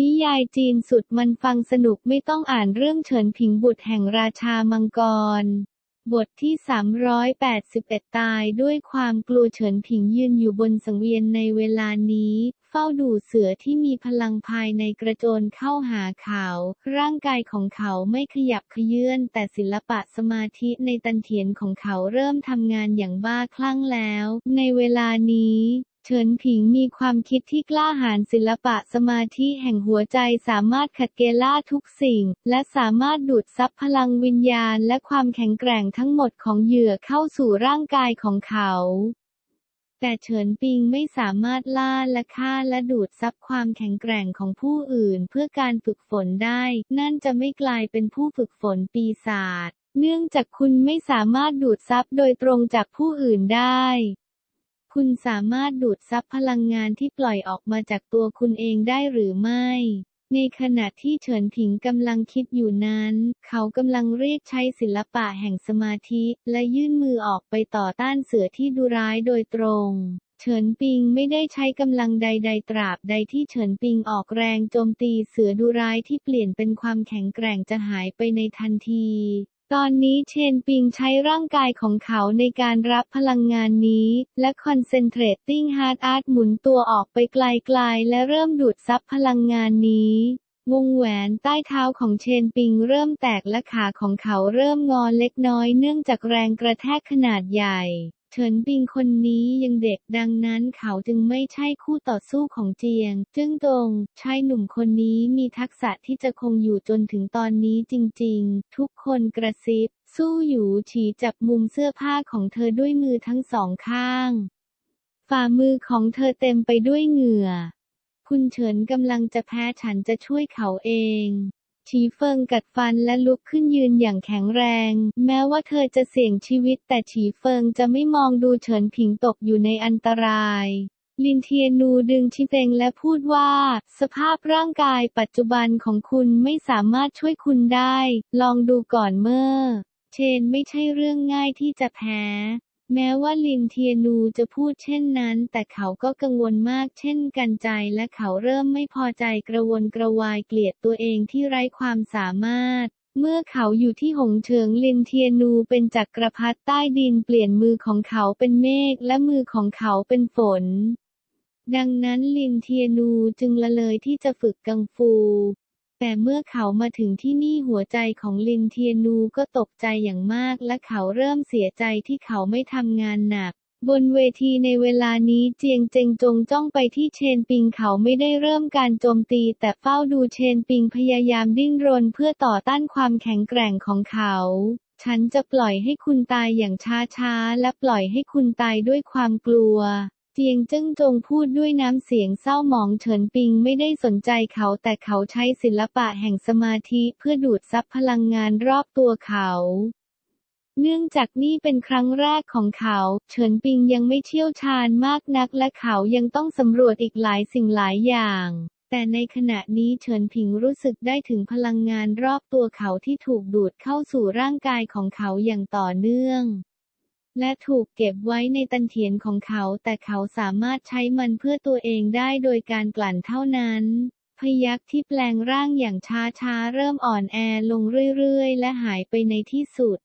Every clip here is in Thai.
นิยายจีนสุดมันฟังสนุกไม่ต้องอ่านเรื่องเฉินผิงบุตรแห่งราชามังกร บทที่ 381 ตายด้วยความกลัวเฉินผิงยืนอยู่บนสังเวียนในเวลานี้ เฝ้าดูเสือที่มีพลังภายในกระโจนเข้าหาเขา ร่างกายของเขาไม่ขยับเขยื่อนแต่ศิลปะสมาธิในตันเถียนของเขาเริ่มทำงานอย่างบ้าคลั่งแล้ว ในเวลานี้ เฉินผิงมีความคิดที่กล้าหาญศิลปะสมาธิแห่งหัวใจสามารถขัดเกล่าทุกสิ่ง และสามารถดูดซับพลังวิญญาณและความแข็งแกร่งทั้งหมดของเหยื่อเข้าสู่ร่างกายของเขาแต่เฉินปิงไม่สามารถล่าและฆ่าและดูดซับความแข็งแกร่งของผู้อื่นเพื่อการฝึกฝนได้ นั่นจะไม่กลายเป็นผู้ฝึกฝนปีศาจ เนื่องจากคุณไม่สามารถดูดซับโดยตรงจากผู้อื่นได้ คุณสามารถดูดซับพลังงานที่ปล่อยออกมาจากตัวคุณเองได้หรือไม่ ในขณะที่เฉินผิงกำลังคิดอยู่นั้น เขากำลังเรียกใช้ศิลปะแห่งสมาธิและยื่นมือออกไปต่อต้านเสือที่ดุร้ายโดยตรง เฉินปิงไม่ได้ใช้กำลังใด ๆ ตราบใดที่เฉินปิงออกแรงโจมตีเสือดุร้ายที่เปลี่ยนเป็นความแข็งแกร่งจะหายไปในทันที ตอนนี้เชนปิงใช้ร่างกายของเขาในการรับพลังงานนี้ และคอนเซนเทรตติ้งฮาร์ดอาร์ตหมุนตัวออกไปไกลๆ และเริ่มดูดซับพลังงานนี้ วงแหวนใต้เท้าของเชนปิงเริ่มแตกและขาของเขาเริ่มงอเล็กน้อยเนื่องจากแรงกระแทกขนาดใหญ่ เฉินปิงคนนี้ยังเด็กดังนั้นเขาจึงไม่ใช่คู่ต่อสู้ของเจียง จึ้งตรงชายหนุ่มคนนี้มีทักษะที่จะคงอยู่จนถึงตอนนี้จริงๆ ทุกคนกระซิบ สู้อยู่ฉีจับมุมเสื้อผ้าของเธอด้วยมือทั้งสองข้าง ฝ่ามือของเธอเต็มไปด้วยเหงื่อ คุณเฉินกำลังจะแพ้ฉันจะช่วยเขาเอง ชีเฟิงกัดฟันและลุกขึ้นยืนอย่างแข็งแรง แม้ว่าเธอจะเสี่ยงชีวิตแต่ฉีเฟิงจะไม่มองดูเฉินผิงตกอยู่ในอันตรายลินเทียนูดึงชิเฟงและพูดว่า สภาพร่างกายปัจจุบันของคุณไม่สามารถช่วยคุณได้ ลองดูก่อนเมื่อ เชนไม่ใช่เรื่องง่ายที่จะแพ้ แม้ว่าลินเทียนูจะพูดเช่นนั้น แต่เขาก็กังวลมากเช่นกันใจและเขาเริ่มไม่พอใจกระวนกระวายเกลียดตัวเองที่ไร้ความสามารถ เมื่อเขาอยู่ที่หงเฉิงลินเทียนูเป็นจักรพรรดิใต้ดินเปลี่ยนมือของเขาเป็นเมฆและมือของเขาเป็นฝน ดังนั้นลินเทียนูจึงละเลยที่จะฝึกกังฟู แต่เมื่อเขามาถึงที่นี่หัวใจของลินเทียนูก็ตกใจอย่างมากและเขาเริ่มเสียใจที่เขาไม่ทำงานหนักบนเวทีในเวลานี้เจียงเจงจงจ้องไปที่เชนปิงเขาไม่ได้เริ่มการโจมตีแต่เฝ้าดูเชนปิงพยายามดิ้นรนเพื่อต่อต้านความแข็งแกร่งของเขา ฉันจะปล่อยให้คุณตายอย่างช้าๆ และปล่อยให้คุณตายด้วยความกลัว เจียงเจิ้งจงพูดด้วยน้ำเสียงเศร้าหมองเฉินปิงไม่ได้สนใจเขาแต่เขาใช้ศิลปะแห่งสมาธิเพื่อดูดซับพลังงานรอบตัวเขาเนื่องจากนี่เป็นครั้งแรกของเขา เฉินปิงยังไม่เชี่ยวชาญมากนักและเขายังต้องสำรวจอีกหลายสิ่งหลายอย่าง แต่ในขณะนี้เฉินผิงรู้สึกได้ถึงพลังงานรอบตัวเขาที่ถูกดูดเข้าสู่ร่างกายของเขาอย่างต่อเนื่อง และถูกเก็บไว้ในตันเถียนของเขา แต่เขาสามารถใช้มันเพื่อตัวเองได้โดยการกลั่นเท่านั้น พยักษ์ที่แปลงร่างอย่างช้าๆ เริ่มอ่อนแอลงเรื่อยๆ และหายไปในที่สุด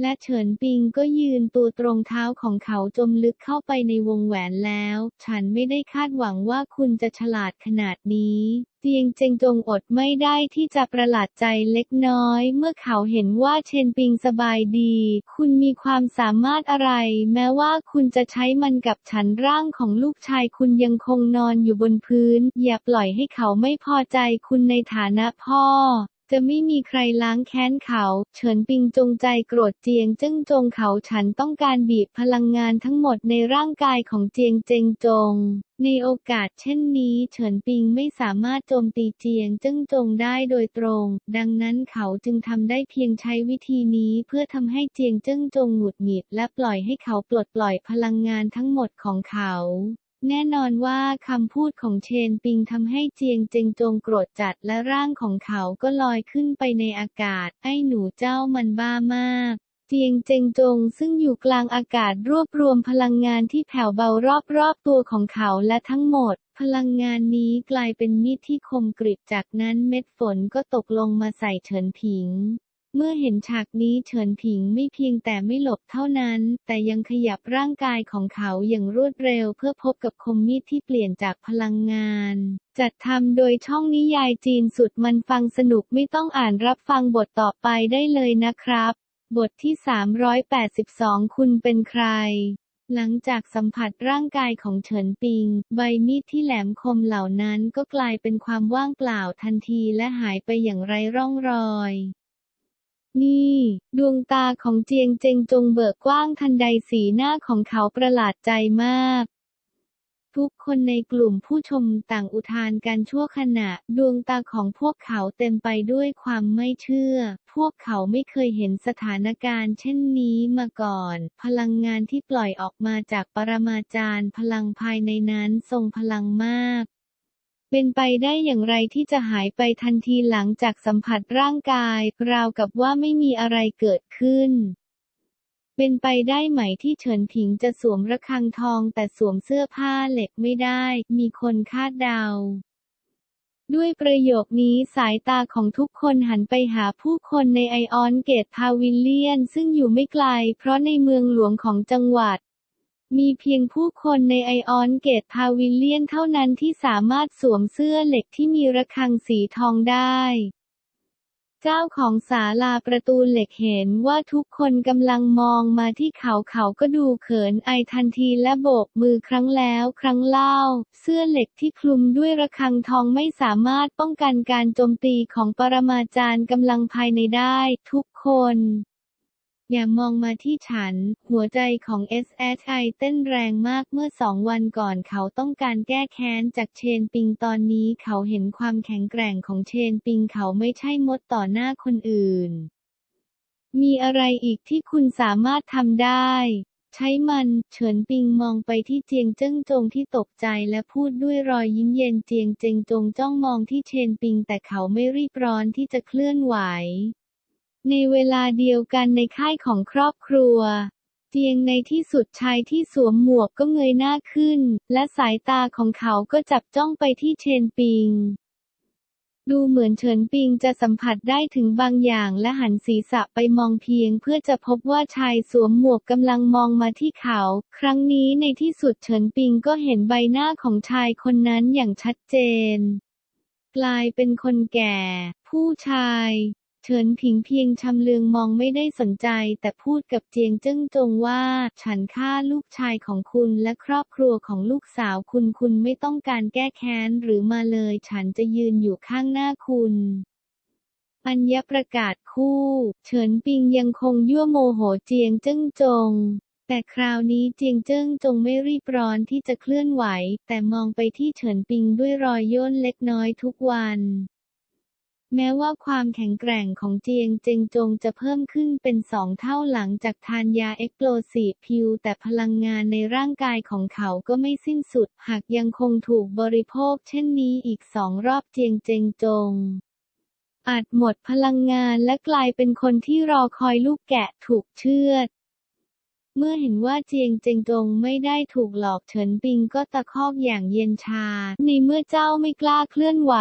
และเฉินปิงก็ยืนตัวตรงเท้าของเขาจมลึกเข้าไปในวงแหวนแล้ว ฉันไม่ได้คาดหวังว่าคุณจะฉลาดขนาดนี้เจียงเจงจงอดไม่ได้ที่จะประหลาดใจเล็กน้อย เมื่อเขาเห็นว่าเชนปิงสบายดี คุณมีความสามารถอะไร แม้ว่าคุณจะใช้มันกับฉันร่างของลูกชายคุณยังคงนอนอยู่บนพื้น อย่าปล่อยให้เขาไม่พอใจคุณในฐานะพ่อ จะไม่มีใครล้างแค้นเขา เฉินปิงจงใจโกรธเจียงจึ้งจงเขาฉันต้องการบีบพลังงานทั้งหมดในร่างกายของเจียงเจงจง ในโอกาสเช่นนี้ เฉินปิงไม่สามารถโจมตีเจียงจึ้งจงได้โดยตรง ดังนั้นเขาจึงทำได้เพียงใช้วิธีนี้เพื่อทำให้เจียงจึ้งจงหงุดหงิดและปล่อยให้เขาปลดปล่อยพลังงานทั้งหมดของเขา แน่นอนว่าคำพูดของเชนปิงทำให้เจียงเจงจงโกรธจัดและร่างของเขาก็ลอยขึ้นไปในอากาศ ไอ้หนูเจ้ามันบ้ามากเจียงเจงจงซึ่งอยู่กลางอากาศรวบรวมพลังงานที่แผ่วเบารอบๆตัวของเขาและทั้งหมด พลังงานนี้กลายเป็นมีดที่คมกริบจากนั้นเม็ดฝนก็ตกลงมาใส่เฉินผิง เมื่อเห็นฉากนี้เฉินผิงไม่เพียงแต่ไม่หลบเท่านั้น แต่ยังขยับร่างกายของเขาอย่างรวดเร็วเพื่อพบกับคมมีดที่เปลี่ยนจากพลังงาน จัดทำโดยช่องนิยายจีนสุดมันฟังสนุกไม่ต้องอ่านรับฟังบทต่อไปได้เลยนะครับ บทที่ 382 คุณเป็นใครหลังจากสัมผัสร่างกายของเฉินปิง ใบมีดที่แหลมคมเหล่านั้นก็กลายเป็นความว่างเปล่าทันทีและหายไปอย่างไร้ร่องรอย นี่ ดวงตาของเจียงเจงจงเบิกกว้างทันใดสีหน้าของเขาประหลาดใจมาก ทุกคนในกลุ่มผู้ชมต่างอุทานกันชั่วขณะ ดวงตาของพวกเขาเต็มไปด้วยความไม่เชื่อ พวกเขาไม่เคยเห็นสถานการณ์ เช่นนี้มาก่อน พลังงานที่ปล่อยออกมาจากปรมาจารย์ พลังภายในนั้นทรงพลังมาก เป็นไปได้อย่างไรที่จะหายไปทันทีหลังจากสัมผัสร่างกาย ราวกับว่าไม่มีอะไรเกิดขึ้น เป็นไปได้ไหมที่เฉินผิงจะสวมระฆังทองแต่สวมเสื้อผ้าเหล็กไม่ได้ มีคนคาดเดาด้วยประโยคนี้สายตาของทุกคนหันไปหาผู้คนในไอออนเกตพาวิลเลียนซึ่งอยู่ไม่ไกล เพราะในเมืองหลวงของจังหวัด มีเพียงผู้คนในไอออนเกตพาวิลเลียนเท่านั้นที่สามารถสวมเสื้อเหล็กที่มีระฆังสีทองได้ เจ้าของศาลาประตูเหล็กเห็นว่าทุกคนกำลังมองมาที่เขาเขาก็ดูเขินไอทันทีและโบกมือครั้งแล้วครั้งเล่า เสื้อเหล็กที่คลุมด้วยระฆังทองไม่สามารถป้องกันการโจมตีของปรมาจารย์กำลังภายในได้ ทุกคน อย่ามองมาที่ฉัน หัวใจของ SSI เต้นแรงมากเมื่อสองวันก่อนเขาต้องการแก้แค้นจากเชนปิงตอนนี้เขาเห็นความแข็งแกร่งของเชนปิงเขาไม่ใช่มดต่อหน้าคนอื่น มีอะไรอีกที่คุณสามารถทำได้ ใช้มัน เฉินปิงมองไปที่เจียงเจิ้งจงที่ตกใจและพูดด้วยรอยยิ้มเย็นเจียงเจิงจงจ้องมองที่เชนปิงแต่เขาไม่รีบร้อนที่จะเคลื่อนไหว ในเวลาเดียวกันในค่ายของครอบครัว เจียงในที่สุดชายที่สวมหมวกก็เงยหน้าขึ้น และสายตาของเขาก็จับจ้องไปที่เชนปิง ดูเหมือนเฉินปิงจะสัมผัสได้ถึงบางอย่างและหันศีรษะไปมองเพียง เพื่อจะพบว่าชายสวมหมวกกำลังมองมาที่เขา ครั้งนี้ในที่สุดเฉินปิงก็เห็นใบหน้าของชายคนนั้นอย่างชัดเจน กลายเป็นคนแก่ ผู้ชาย เฉินผิงเพียงชำเลืองมองไม่ได้สนใจ แต่พูดกับเจียงเจิ้งจงว่า ฉันฆ่าลูกชายของคุณและครอบครัวของลูกสาวคุณคุณไม่ต้องการแก้แค้นหรือมาเลย ฉันจะยืนอยู่ข้างหน้าคุณอัญญประกาศคู่ เฉินปิงยังคงยั่วโมโหเจียงเจิ้งจงแต่คราวนี้เจียงเจิ้งจงไม่รีบร้อนที่จะเคลื่อนไหว แต่มองไปที่เฉินปิงด้วยรอยย่นเล็กน้อยทุกวัน แม้ว่าความแข็งแกร่งของเจียงเจงจงจะเพิ่มขึ้นเป็นสองเท่าหลังจากทานยาเอ็กโ o ซีพิวแต่พลังงานในร่างกายของเขาก็ไม่สิ้นสุด หากยังคงถูกบริโภคเช่นนี้อีกสองรอบเจียงเจงจงอาจหมดพลังงานและกลายเป็นคนที่รอคอยลูกแกะถูกเชือด เมื่อเห็นว่าเจียงเจงจงไม่ได้ถูกหลอกเฉินปิงก็ตะคอกอย่างเย็นชา ในเมื่อเจ้าไม่กล้าเคลื่อนไหว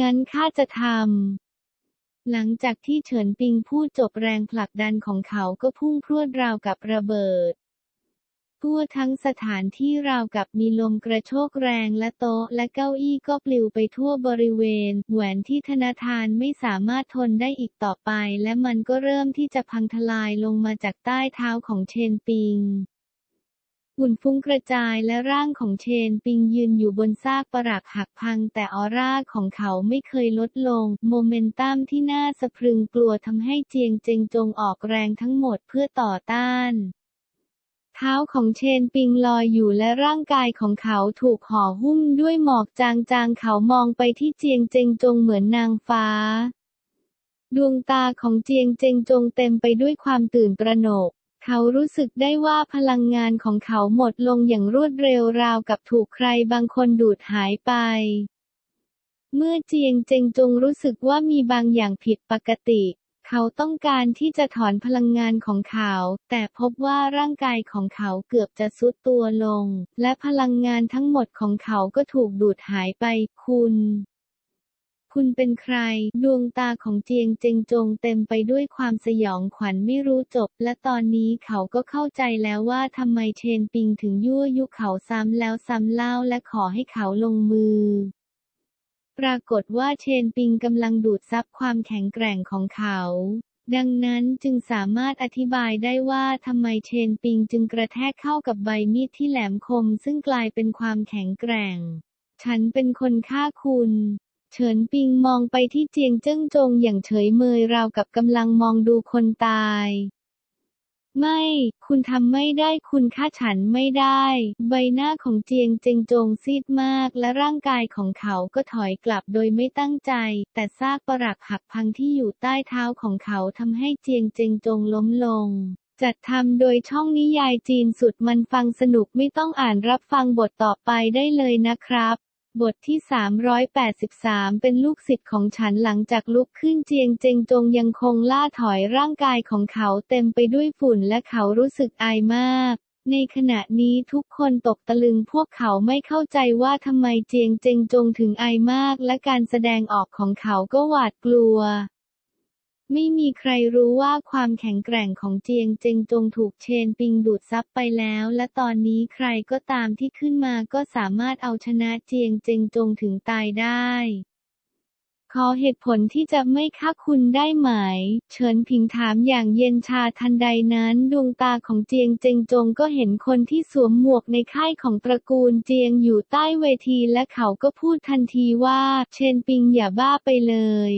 งั้นข้าจะทำหลังจากที่เฉินปิงพูดจบแรงผลักดันของเขาก็พุ่งพรวดราวกับระเบิด ทั่วทั้งสถานที่ราวกับมีลมกระโชกแรงและโต๊ะและเก้าอี้ก็ปลิวไปทั่วบริเวณ แหวนที่ธนาธานไม่สามารถทนได้อีกต่อไป และมันก็เริ่มที่จะพังทลายลงมาจากใต้เท้าของเชนปิงหุ่นฟุ้งกระจายและร่างของเชนปิงยืนอยู่บนซากปรักหักพังแต่ออร่าของเขาไม่เคยลดลง โมเมนตัมที่น่าสะพรึงกลัวทำให้เจียงเจงจงออกแรงทั้งหมดเพื่อต่อต้าน เท้าของเชนปิงลอยอยู่และร่างกายของเขาถูกห่อหุ้มด้วยหมอกจางๆ เขามองไปที่เจียงเจงจงเหมือนนางฟ้า ดวงตาของเจียงเจงจงเต็มไปด้วยความตื่นตระหนก เขารู้สึกได้ว่าพลังงานของเขาหมดลงอย่างรวดเร็วราวกับถูกใครบางคนดูดหายไป เมื่อเจียงเจงจงรู้สึกว่ามีบางอย่างผิดปกติ เขเขาต้องการที่จะถอนพลังงานของเขา แต่พบว่าร่างกายของเขาเกือบจะซุดตัวลง และพลังงานทั้งหมดของเขาก็ถูกดูดหายไป คุณ คุณเป็นใคร ดวงตาของเจียงเจงจงเต็มไปด้วยความสยองขวัญไม่รู้จบ และตอนนี้เขาก็เข้าใจแล้วว่าทำไมเชนปิงถึงยั่วยุเขาซ้ำแล้วซ้ำเล่าและขอให้เขาลงมือ ปรากฏว่าเชนปิงกำลังดูดซับความแข็งแกร่งของเขา ดังนั้นจึงสามารถอธิบายได้ว่าทำไมเชนปิงจึงกระแทกเข้ากับใบมีดที่แหลมคมซึ่งกลายเป็นความแข็งแกร่ง ฉันเป็นคนฆ่าคุณเฉินปิงมองไปที่เจียงเจิ้งจงอย่างเฉยเมยราวกับกำลังมองดูคนตาย ไม่ คุณทำไม่ได้ คุณฆ่าฉันไม่ได้ ใบหน้าของเจียงเจงจงซีดมาก และร่างกายของเขาก็ถอยกลับโดยไม่ตั้งใจ แต่ซากปรักหักพังที่อยู่ใต้เท้าของเขาทำให้เจียงเจงจงล้มลงจัดทำโดยช่องนิยายจีนสุดมันฟังสนุกไม่ต้องอ่านรับฟังบทต่อไปได้เลยนะครับ บทที่ 383 เป็นลูกศิษย์ของฉันหลังจากลุกขึ้นเจียงเจงจงยังคงล่าถอยร่างกายของเขาเต็มไปด้วยฝุ่นและเขารู้สึกอายมาก ในขณะนี้ทุกคนตกตะลึงพวกเขาไม่เข้าใจว่าทำไมเจียงเจงจงถึงอายมากและการแสดงออกของเขาก็หวาดกลัว ไม่มีใครรู้ว่าความแข็งแกร่งของเจียงเจงจงถูกเชนปิงดูดซับไปแล้ว และตอนนี้ใครก็ตามที่ขึ้นมาก็สามารถเอาชนะเจียงเจงจงถึงตายได้ ขอเหตุผลที่จะไม่ฆ่าคุณได้ไหม เฉินผิงถามอย่างเย็นชาทันใดนั้นดวงตาของเจียงเจงจงก็เห็นคนที่สวมหมวกในค่ายของตระกูลเจียงอยู่ใต้เวทีและเขาก็พูดทันทีว่า เชนปิงอย่าบ้าไปเลย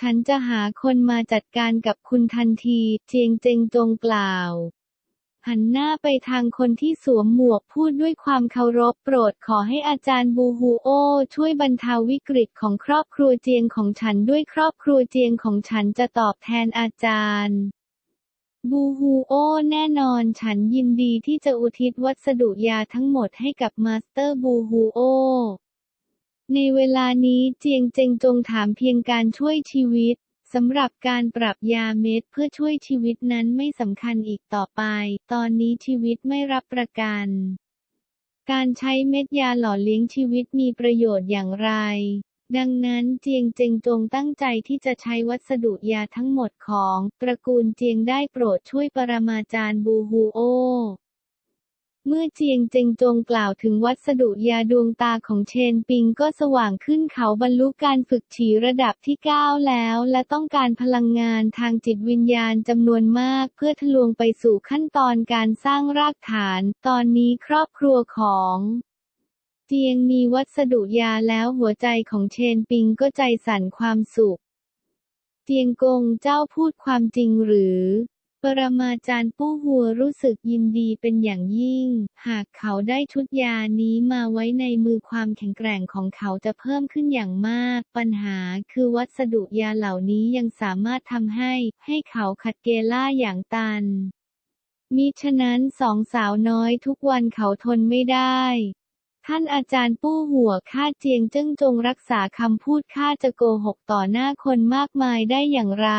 ฉันจะหาคนมาจัดการกับคุณทันที เจียงเจงจงกล่าว หันหน้าไปทางคนที่สวมหมวกพูดด้วยความเคารพโปรดขอให้อาจารย์บูฮูโอ ช่วยบรรเทาวิกฤตของครอบครัวเจียงของฉันด้วยครอบครัวเจียงของฉันจะตอบแทนอาจารย์บูฮูโอแน่นอนฉันยินดีที่จะอุทิศวัสดุยาทั้งหมดให้กับมาสเตอร์บูฮูโอ ในเวลานี้เจียงเจงจงถามเพียงการช่วยชีวิตสำหรับการปรับยาเม็ดเพื่อช่วยชีวิตนั้นไม่สำคัญอีกต่อไป ตอนนี้ชีวิตไม่รับประกัน การใช้เม็ดยาหล่อเลี้ยงชีวิตมีประโยชน์อย่างไร ดังนั้นเจียงเจงจงตั้งใจที่จะใช้วัสดุยาทั้งหมดของ ตระกูลเจียงได้โปรดช่วยปรมาจารย์บูฮูโอ เมื่อเจียงเจงจงกล่าวถึงวัสดุยาดวงตาของเชนปิงก็สว่างขึ้นเขาบรรลุการฝึกฉีระดับที่ 9 แล้ว และต้องการพลังงานทางจิตวิญญาณจำนวนมาก เพื่อทะลวงไปสู่ขั้นตอนการสร้างรากฐาน ตอนนี้ครอบครัวของเจียงมีวัสดุยาแล้วหัวใจของเชนปิงก็ใจสั่นความสุข เจียงกงเจ้าพูดความจริงหรือ ปรมาจารย์ปู้หัวรู้สึกยินดีเป็นอย่างยิ่ง หากเขาได้ชุดยานี้มาไว้ในมือความแข็งแกร่งของเขาจะเพิ่มขึ้นอย่างมาก ปัญหาคือวัสดุยาเหล่านี้ยังสามารถทำให้ ให้เขาขัดเกล่าอย่างตัน มิฉะนั้นสองสาวน้อยทุกวันเขาทนไม่ได้ ท่านอาจารย์ปู้หัวข้าเจียงเจิ้งจงรักษาคำพูดข้าจะโกหกต่อหน้าคนมากมายได้อย่างไร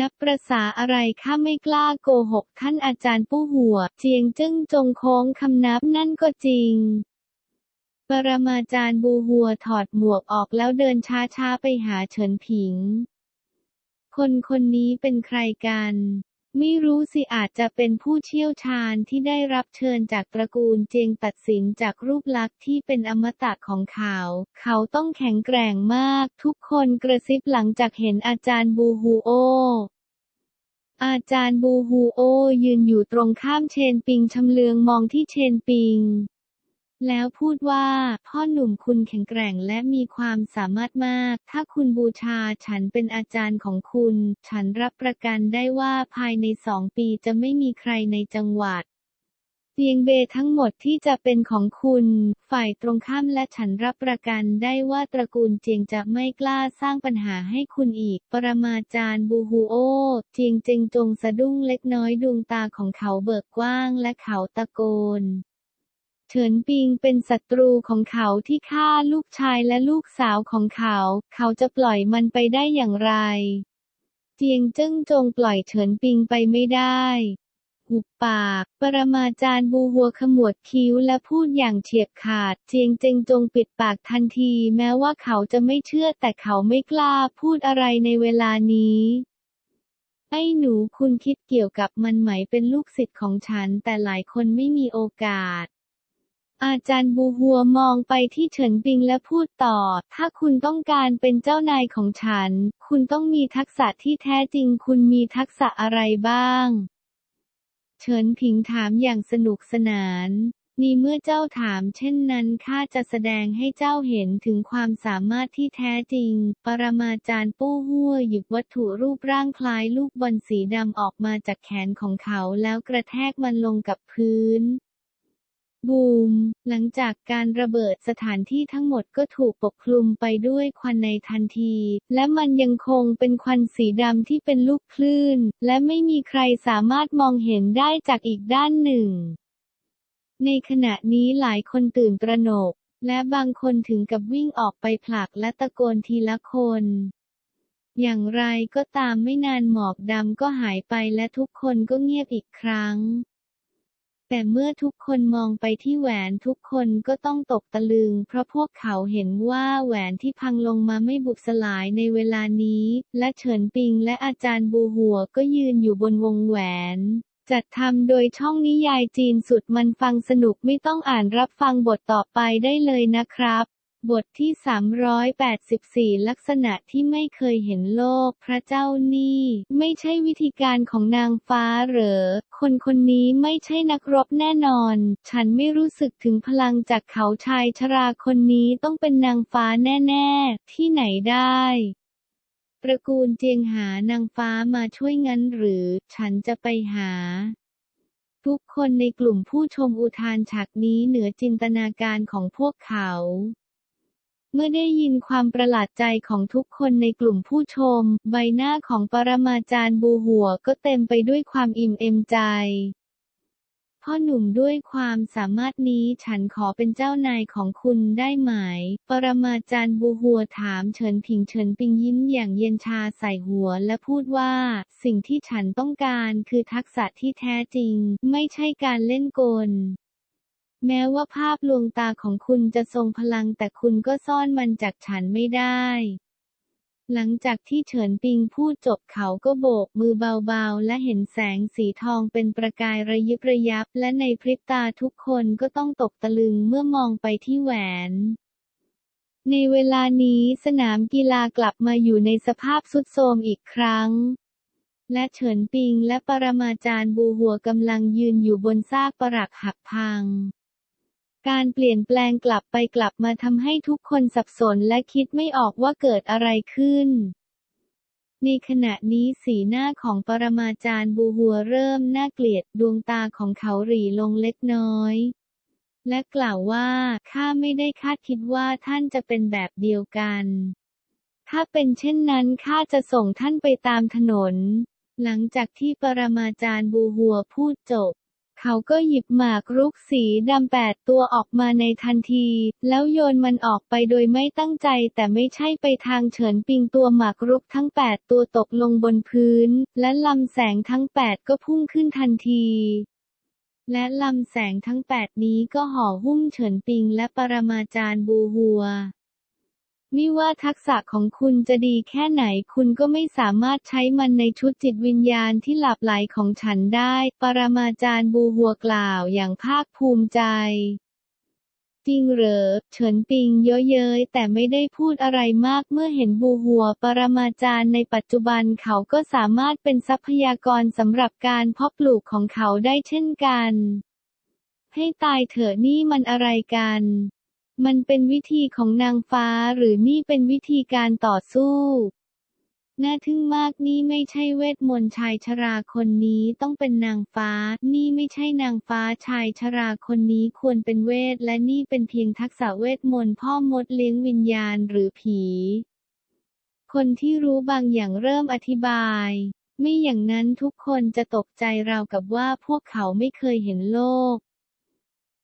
นับประษาอะไรข้าไม่กล้าโกหกท่านอาจารย์ปู้หัว เจียงจึ้งจงโค้งคำนับนั่นก็จริง ปรมาจารย์บูหัวถอดหมวกออกแล้วเดินช้าๆไปหาเฉินผิง คนคนนี้เป็นใครกัน ไม่รู้สิอาจจะเป็นผู้เชี่ยวชาญที่ได้รับเชิญจากตระกูลเจียงตัดสินจากรูปลักษณ์ที่เป็นอมตะของเขา เขาต้องแข็งแกร่งมาก ทุกคนกระซิบหลังจากเห็นอาจารย์บูฮูโออาจารย์บูฮูโอยืนอยู่ตรงข้ามเชนปิงชำเลืองมองที่เชนปิง แล้วพูดว่า พ่อหนุ่มคุณแข็งแกร่งและมีความสามารถมาก ถ้าคุณบูชาฉันเป็นอาจารย์ของคุณ ฉันรับประกันได้ว่าภายในสองปีจะไม่มีใครในจังหวัดเตียงเบทั้งหมดที่จะเป็นของคุณ ฝ่ายตรงข้ามและฉันรับประกันได้ว่าตระกูลเจียงจะไม่กล้าสร้างปัญหาให้คุณอีก ปรมาจารย์บูฮูโอ เจียงเจงจงสะดุ้งเล็กน้อยดวงตาของเขาเบิกกว้างและเขาตะโกน เฉินปิงเป็นศัตรูของเขาที่ฆ่าลูกชายและลูกสาวของเขา เขาจะปล่อยมันไปได้อย่างไร เจียงเจิ้งจงปล่อยเฉินปิงไปไม่ได้หุบปาก ปรมาจารย์บูหัวขมวดคิ้วและพูดอย่างเฉียบขาด เจียงเจิงจงปิดปากทันที แม้ว่าเขาจะไม่เชื่อแต่เขาไม่กล้าพูดอะไรในเวลานี้ ไอ้หนูคุณคิดเกี่ยวกับมันไหมเป็นลูกศิษย์ของฉันแต่หลายคนไม่มีโอกาส อาจารย์บูหัวมองไปที่เฉินปิงและพูดต่อ ถ้าคุณต้องการเป็นเจ้านายของฉัน คุณต้องมีทักษะที่แท้จริง คุณมีทักษะอะไรบ้าง เฉินผิงถามอย่างสนุกสนาน นี่เมื่อเจ้าถามเช่นนั้นข้าจะแสดงให้เจ้าเห็นถึงความสามารถที่แท้จริง ปรมาจารย์ปู้หัวหยิบวัตถุรูปร่างคล้ายลูกบอลสีดำออกมาจากแขนของเขาแล้วกระแทกมันลงกับพื้น บูม หลังจากการระเบิดสถานที่ทั้งหมดก็ถูกปกคลุมไปด้วยควันในทันที และมันยังคงเป็นควันสีดำที่เป็นลูกคลื่น และไม่มีใครสามารถมองเห็นได้จากอีกด้านหนึ่ง ในขณะนี้หลายคนตื่นตระหนก และบางคนถึงกับวิ่งออกไปผลักและตะโกนทีละคนอย่างไรก็ตามไม่นานหมอกดำก็หายไปและทุกคนก็เงียบอีกครั้ง แต่เมื่อทุกคนมองไปที่แหวนทุกคนก็ต้องตกตะลึง เพราะพวกเขาเห็นว่าแหวนที่พังลงมาไม่บุบสลายในเวลานี้ และเฉินปิงและอาจารย์บูหัวก็ยืนอยู่บนวงแหวน จัดทำโดยช่องนิยายจีนสุดมันฟังสนุกไม่ต้องอ่านรับฟังบทต่อไปได้เลยนะครับ บทที่ 384 ลักษณะที่ไม่เคยเห็นโลก พระเจ้านี่ ไม่ใช่วิธีการของนางฟ้าเหรอ คนคนนี้ไม่ใช่นักรบแน่นอน ฉันไม่รู้สึกถึงพลังจากเขาชายชราคนนี้ต้องเป็นนางฟ้าแน่ ๆ ที่ไหนได้ตระกูลเจียงหานางฟ้ามาช่วยงั้นหรือ ฉันจะไปหา ทุกคนในกลุ่มผู้ชมอุทานฉากนี้เหนือจินตนาการของพวกเขา เมื่อได้ยินความประหลาดใจของทุกคนในกลุ่มผู้ชม ใบหน้าของปรมาจารย์บูหัวก็เต็มไปด้วยความอิ่มเอมใจพ่อหนุ่มด้วยความสามารถนี้ฉันขอเป็นเจ้านายของคุณได้ไหม ปรมาจารย์บูหัวถามเฉินผิงเฉินปิงยิ้มอย่างเย็นชาใส่หัวและพูดว่า สิ่งที่ฉันต้องการคือทักษะที่แท้จริง ไม่ใช่การเล่นกล แม้ว่าภาพลวงตาของคุณจะทรงพลังแต่คุณก็ซ่อนมันจากฉันไม่ได้ หลังจากที่เฉินปิงพูดจบเขาก็โบกมือเบาๆ และเห็นแสงสีทองเป็นประกายระยิบระยับ และในพริบตาทุกคนก็ต้องตกตะลึงเมื่อมองไปที่แหวนในเวลานี้สนามกีฬากลับมาอยู่ในสภาพทรุดโทรมอีกครั้ง และเฉินปิงและปรมาจารย์บูหัวกำลังยืนอยู่บนซากปรักหักพัง การเปลี่ยนแปลงกลับไปกลับมาทำให้ทุกคนสับสนและคิดไม่ออกว่าเกิดอะไรขึ้นในขณะนี้สีหน้าของปรมาจารย์บูหัวเริ่มน่าเกลียดดวงตาของเขาหรี่ลงเล็กน้อย และกล่าวว่าข้าไม่ได้คาดคิดว่าท่านจะเป็นแบบเดียวกัน ถ้าเป็นเช่นนั้นข้าจะส่งท่านไปตามถนน หลังจากที่ปรมาจารย์บูหัวพูดจบ เขาก็หยิบหมากรุกสีดำแปดตัวออกมาในทันที แล้วโยนมันออกไปโดยไม่ตั้งใจแต่ไม่ใช่ไปทางเฉินปิงตัวหมากรุกทั้งแปดตัวตกลงบนพื้น และลำแสงทั้งแปดก็พุ่งขึ้นทันที และลำแสงทั้งแปดนี้ก็ห่อหุ้มเฉินปิงและปรมาจารย์บูหัว ไม่ว่าทักษะของคุณจะดีแค่ไหนคุณก็ไม่สามารถใช้มันในชุดจิตวิญญาณที่หลับไหลของฉันได้ ปรมาจารย์บูหัวกล่าวอย่างภาคภูมิใจจริงเหรอ เฉินปิงเย้ยเย้ยแต่ไม่ได้พูดอะไรมากเมื่อเห็นบูหัวปรมาจารย์ในปัจจุบันเขาก็สามารถเป็นทรัพยากรสำหรับการเพาะปลูกของเขาได้เช่นกัน ให้ตายเถอะนี่มันอะไรกัน มันเป็นวิธีของนางฟ้าหรือนี่เป็นวิธีการต่อสู้น่าทึ่งมากนี่ไม่ใช่เวทมนต์ชายชราคนนี้ต้องเป็นนางฟ้า นี่ไม่ใช่นางฟ้าชายชราคนนี้ควรเป็นเวท และนี่เป็นเพียงทักษะเวทมนต์พ่อมดเลี้ยงวิญญาณหรือผี คนที่รู้บางอย่างเริ่มอธิบาย ไม่อย่างนั้นทุกคนจะตกใจราวกับว่าพวกเขาไม่เคยเห็นโลก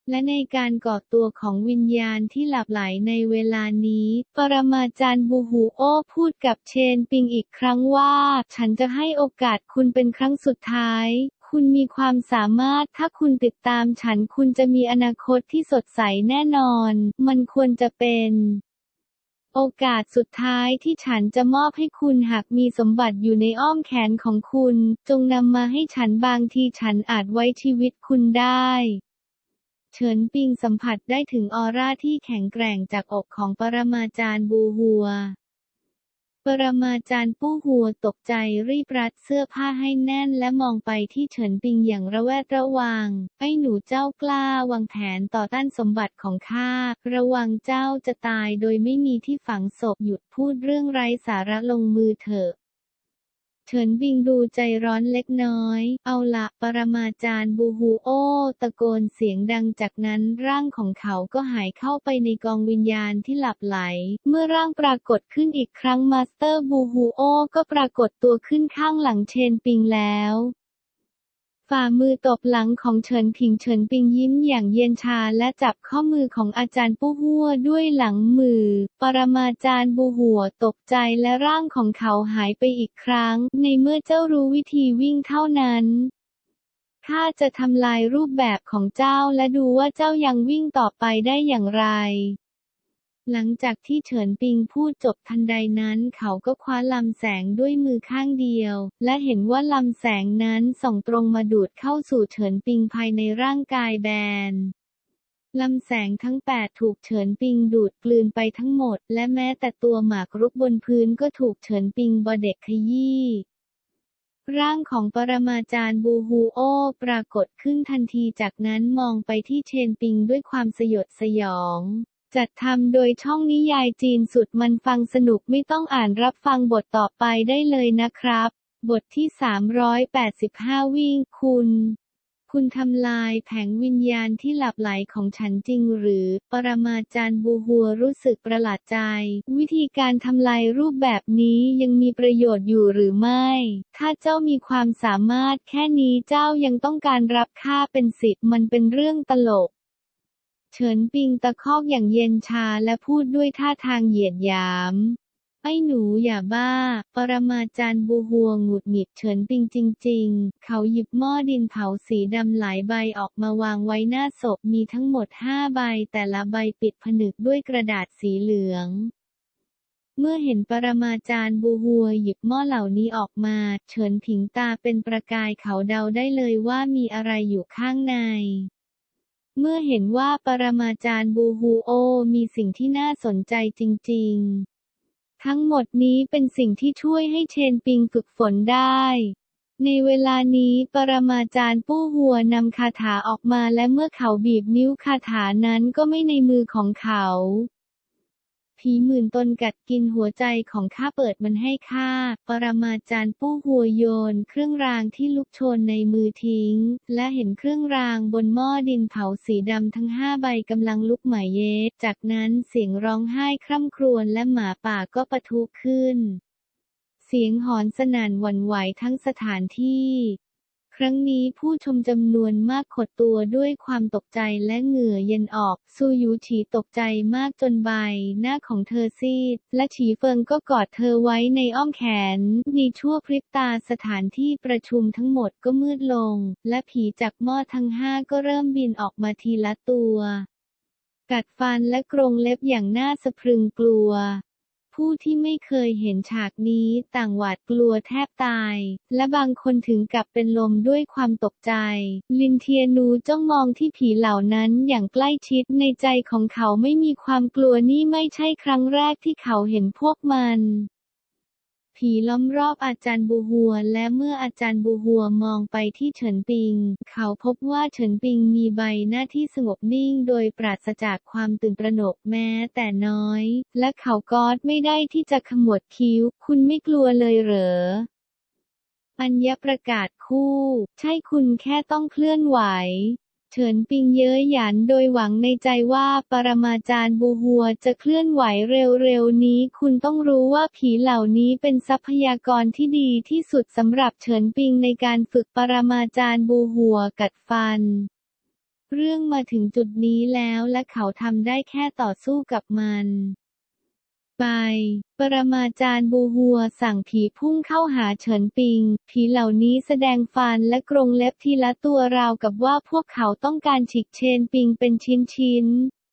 และในการก่อตัวของวิญญาณที่หลับไหลในเวลานี้ ปรมาจารย์บูฮูโอพูดกับเชนปิงอีกครั้งว่า ฉันจะให้โอกาสคุณเป็นครั้งสุดท้าย คุณมีความสามารถถ้าคุณติดตามฉันคุณจะมีอนาคตที่สดใสแน่นอน มันควรจะเป็นโอกาสสุดท้ายที่ฉันจะมอบให้คุณหากมีสมบัติอยู่ในอ้อมแขนของคุณ จงนำมาให้ฉันบางทีฉันอาจไว้ชีวิตคุณได้ เฉินปิงสัมผัสได้ถึงออร่าที่แข็งแกร่งจากอกของปรมาจารย์บูฮัว ปรมาจารย์ปู้หัวตกใจรีบรัดเสื้อผ้าให้แน่นและมองไปที่เฉินปิงอย่างระแวดระวัง ไอ้หนูเจ้ากล้าวางแผนต่อต้านสมบัติของข้า ระวังเจ้าจะตายโดยไม่มีที่ฝังศพหยุดพูดเรื่องไร้สาระลงมือเถอะ เฉินบิงดูใจร้อนเล็กน้อย เอาละปรมาจารย์บูฮูโอ ตะโกนเสียงดังจากนั้นร่างของเขาก็หายเข้าไปในกองวิญญาณที่หลับไหล เมื่อร่างปรากฏขึ้นอีกครั้งมาสเตอร์บูฮูโอก็ปรากฏตัวขึ้นข้างหลังเชนปิงแล้ว ฝ่ามือตบหลังของเฉินผิงเฉินปิงยิ้มอย่างเย็นชาและจับข้อมือของอาจารย์ปู้หัวด้วยหลังมือ ปรมาจารย์บูหัวตกใจและร่างของเขาหายไปอีกครั้ง ในเมื่อเจ้ารู้วิธีวิ่งเท่านั้นข้าจะทำลายรูปแบบของเจ้าและดูว่าเจ้ายังวิ่งต่อไปได้อย่างไร หลังจากที่เฉินปิงพูดจบทันใดนั้น เขาก็คว้าลำแสงด้วยมือข้างเดียว และเห็นว่าลำแสงนั้นส่องตรงมาดูดเข้าสู่เฉินปิงภายในร่างกายแบนลำแสงทั้งแปดถูกเฉินปิงดูดกลืนไปทั้งหมด และแม้แต่ตัวหมากรุกบนพื้นก็ถูกเฉินปิงบอเด็กขยี้ร่างของปรมาจารย์บูฮูโอ ปรากฏขึ้นทันทีจากนั้นมองไปที่เชนปิงด้วยความสยดสยอง จัดทำโดยช่องนิยายจีนสุดมันฟังสนุกไม่ต้องอ่านรับฟังบทต่อไปได้เลยนะครับ บทที่ 385 วิ่งคุณ คุณทำลายแผงวิญญาณที่หลับไหลของฉันจริงหรือ ปรมาจารย์บูฮัวรู้สึกประหลาดใจ วิธีการทำลายรูปแบบนี้ยังมีประโยชน์อยู่หรือไม่ ถ้าเจ้ามีความสามารถแค่นี้เจ้ายังต้องการรับค่าเป็นสิบมันเป็นเรื่องตลก เฉินปิงตะคอกอย่างเย็นชาและพูดด้วยท่าทางเหยียดหยาม ไอ้หนูอย่าบ้า ปรมาจารย์บูฮัวหงุดหงิดเฉินปิงจริง ๆ เขาหยิบหม้อดินเผาสีดำหลายใบออกมาวางไว้หน้าศพมีทั้งหมดห้าใบ แต่ละใบปิดผนึกด้วยกระดาษสีเหลืองเมื่อเห็นปรมาจารย์บูฮัวหยิบหม้อเหล่านี้ออกมา เฉินผิงตาเป็นประกายเขาเดาได้เลยว่ามีอะไรอยู่ข้างใน เมื่อเห็นว่าปรมาจารย์บูฮูโอมีสิ่งที่น่าสนใจจริง ๆ ทั้งหมดนี้เป็นสิ่งที่ช่วยให้เชนปิงฝึกฝนได้ ในเวลานี้ปรมาจารย์ปู้หัวนำคาถาออกมาและเมื่อเขาบีบนิ้วคาถานั้นก็ไม่ในมือของเขา ผีหมื่นตนกัดกินหัวใจของข้าเปิดมันให้ข้า ปรมาจารย์ปู้หัวโยน เครื่องรางที่ลุกโชนในมือทิ้ง และเห็นเครื่องรางบนหม้อดินเผาสีดำทั้งห้าใบกำลังลุกไหมเยดจากนั้นเสียงร้องไห้คร่ำครวญและหมาป่าก็ปะทุขึ้น เสียงหอนสนั่นหวั่นไหวทั้งสถานที่ ครั้งนี้ผู้ชมจำนวนมากขดตัวด้วยความตกใจและเหงื่อเย็นออก ซูยูฉีตกใจมากจนใบหน้าของเธอซีด และฉีเฟิงก็กอดเธอไว้ในอ้อมแขน ในชั่วพริบตาสถานที่ประชุมทั้งหมดก็มืดลง และผีจากหม้อทั้งห้าก็เริ่มบินออกมาทีละตัว กัดฟันและกรงเล็บอย่างน่าสะพรึงกลัว ผู้ที่ไม่เคยเห็นฉากนี้ต่างหวาดกลัวแทบตาย และบางคนถึงกับเป็นลมด้วยความตกใจ ลินเทียนูจ้องมองที่ผีเหล่านั้นอย่างใกล้ชิดในใจของเขาไม่มีความกลัวนี่ไม่ใช่ครั้งแรกที่เขาเห็นพวกมัน ผีล้อมรอบอาจารย์บูฮัว และเมื่ออาจารย์บูฮัวมองไปที่เฉินปิง เขาพบว่าเฉินปิงมีใบหน้าที่สงบนิ่ง โดยปราศจากความตื่นตระหนกแม้แต่น้อย และเขากอดไม่ได้ที่จะขมวดคิ้ว คุณไม่กลัวเลยเหรออัญญประกาศคู่ ใช่คุณแค่ต้องเคลื่อนไหว เฉินปิงเย้ยหยันโดยหวังในใจว่าปรมาจารย์บูฮัวจะเคลื่อนไหวเร็วๆนี้ คุณต้องรู้ว่าผีเหล่านี้เป็นทรัพยากรที่ดีที่สุดสำหรับเฉินปิงในการฝึกปรมาจารย์บูฮัวกัดฟัน เรื่องมาถึงจุดนี้แล้วและเขาทำได้แค่ต่อสู้กับมัน ไป ปรมาจารย์บูฮัวสั่งผีพุ่งเข้าหาเฉินปิง ผีเหล่านี้แสดงฟันและกรงเล็บทีละตัวราวกับว่าพวกเขาต้องการฉีกเชนปิงเป็นชิ้นๆ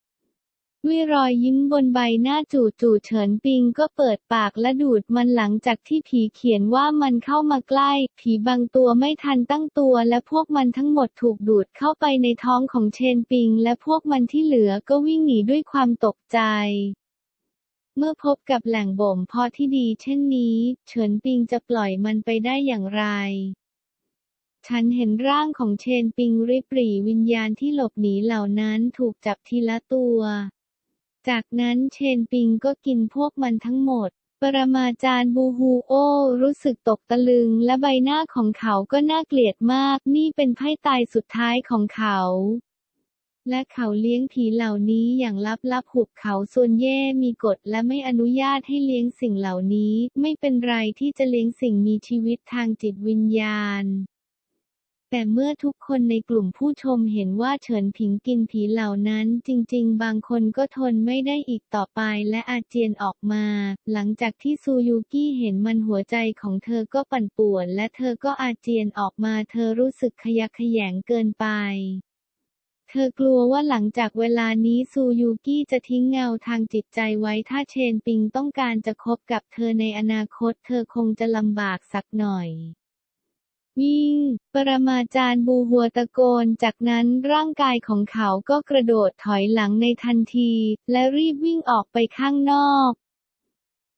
ด้วยรอยยิ้มบนใบหน้าจู่ๆเฉินปิงก็เปิดปากและดูดมันหลังจากที่ผีเขียนว่ามันเข้ามาใกล้ ผีบางตัวไม่ทันตั้งตัวและพวกมันทั้งหมดถูกดูดเข้าไปในท้องของเชนปิง และพวกมันที่เหลือก็วิ่งหนีด้วยความตกใจ เมื่อพบกับแหล่งบ่มเพาะที่ดีเช่นนี้ เฉินปิงจะปล่อยมันไปได้อย่างไร ฉันเห็นร่างของเชนปิงริบหรี่วิญญาณที่หลบหนีเหล่านั้นถูกจับทีละตัว จากนั้นเชนปิงก็กินพวกมันทั้งหมด ปรมาจารย์บูฮูโอ รู้สึกตกตะลึงและใบหน้าของเขาก็น่าเกลียดมาก นี่เป็นไพ่ตายสุดท้ายของเขา และเขาเลี้ยงผีเหล่านี้อย่างลับๆหุบเขาส่วนแย่มีกฎและไม่อนุญาตให้เลี้ยงสิ่งเหล่านี้ ไม่เป็นไรที่จะเลี้ยงสิ่งมีชีวิตทางจิตวิญญาณ แต่เมื่อทุกคนในกลุ่มผู้ชมเห็นว่าเฉินผิงกินผีเหล่านั้น จริงๆ บางคนก็ทนไม่ได้อีกต่อไปและอาเจียนออกมา หลังจากที่ซูยูกิเห็นมันหัวใจของเธอก็ปั่นป่วน และเธอก็อาเจียนออกมา เธอรู้สึกขยักขยงเกินไป เธอกลัวว่าหลังจากเวลานี้ซูยูกิจะทิ้งเงาทางจิตใจไว้ถ้าเชนปิงต้องการจะคบกับเธอในอนาคต เธอคงจะลำบากสักหน่อยวิ่ง ปรมาจารย์บูหัวตะโกน จากนั้นร่างกายของเขาก็กระโดดถอยหลังในทันที และรีบวิ่งออกไปข้างนอก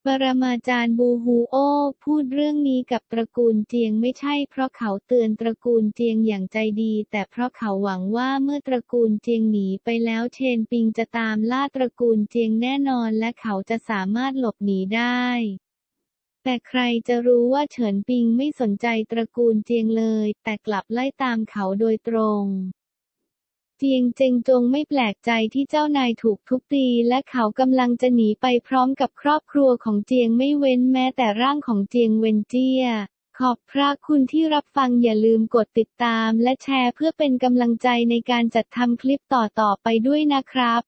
ปรมาจารย์บูฮูโอ พูดเรื่องนี้กับตระกูลเจียงไม่ใช่เพราะเขาเตือนตระกูลเจียงอย่างใจดี แต่เพราะเขาหวังว่าเมื่อตระกูลเจียงหนีไปแล้วเชนปิงจะตามล่าตระกูลเจียงแน่นอนและเขาจะสามารถหลบหนีได้แต่ใครจะรู้ว่าเฉินปิงไม่สนใจตระกูลเจียงเลย แต่กลับไล่ตามเขาโดยตรง เจียงเจงจงไม่แปลกใจที่เจ้านายถูกทุบตีและเขากำลังจะหนีไปพร้อมกับครอบครัวของเจียงไม่เว้นแม้แต่ร่างของเจียงเวนเจีย ขอบพระคุณที่รับฟังอย่าลืมกดติดตามและแชร์เพื่อเป็นกำลังใจในการจัดทำคลิปต่อๆไปด้วยนะครับ